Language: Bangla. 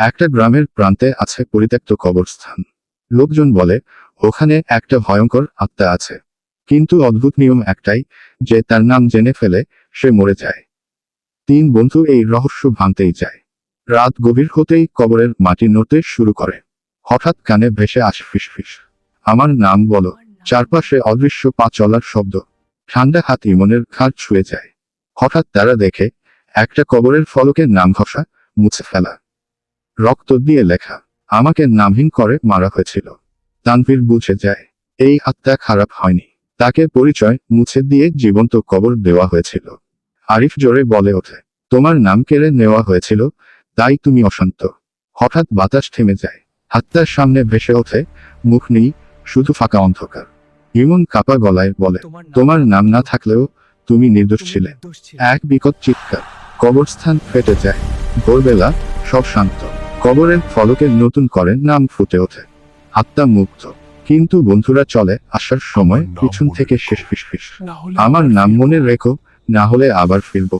একটা গ্রামের প্রান্তে আছে পরিত্যক্ত কবরস্থান। লোকজন বলে, ওখানে একটা ভয়ঙ্কর আত্মা আছে। কিন্তু অদ্ভুত নিয়ম একটাই, যে তার নাম জেনে ফেলে সে মরে যায়। তিন বন্ধু এই রহস্য ভাঙতেই যায়। রাত গভীর হতেই কবরের মাটি নড়তে শুরু করে। হঠাৎ কানে ভেসে আসে ফিসফিস। আমার নাম বলো। চারপাশে অদৃশ্য পা চলার শব্দ। ঠান্ডা হাত ইমনের ঘাট ছুঁয়ে যায়। হঠাৎ তারা দেখে, একটা কবরের ফলকের নাম ঘষা, মুছে ফেলা। রক্ত দিয়ে লেখা আমাকে নামহীন করে মারা হয়েছিল। তানভীর বুঝে যায় এই আত্মা খারাপ হয়নি। তাকে পরিচয় মুছে দিয়ে জীবন্ত কবর দেওয়া হয়েছিল। আরিফ জোরে বলে ওঠে তোমার নাম কেড়ে নেওয়া হয়েছিল তাই তুমি অশান্ত। হঠাৎ বাতাস থেমে যায়। হাত্তার সামনে ভেসে ওঠে মুখ নেই শুধু ফাঁকা অন্ধকার। ইমন কাপা গলায় বলে তোমার নাম না থাকলেও তুমি নির্দোষ ছিলে। এক বিকট চিৎকার। কবরস্থান ফেটে যায়। ভোরবেলা সব শান্ত। কবরের ফলকের নতুন করে নাম ফুটে ওঠে। আত্মা মুক্ত কিন্তু বন্ধুরা চলে আসার সময় পিছন থেকে শেষ ফিস ফিস আমার নাম মনে রেখো না হলে আবার ফিরবো।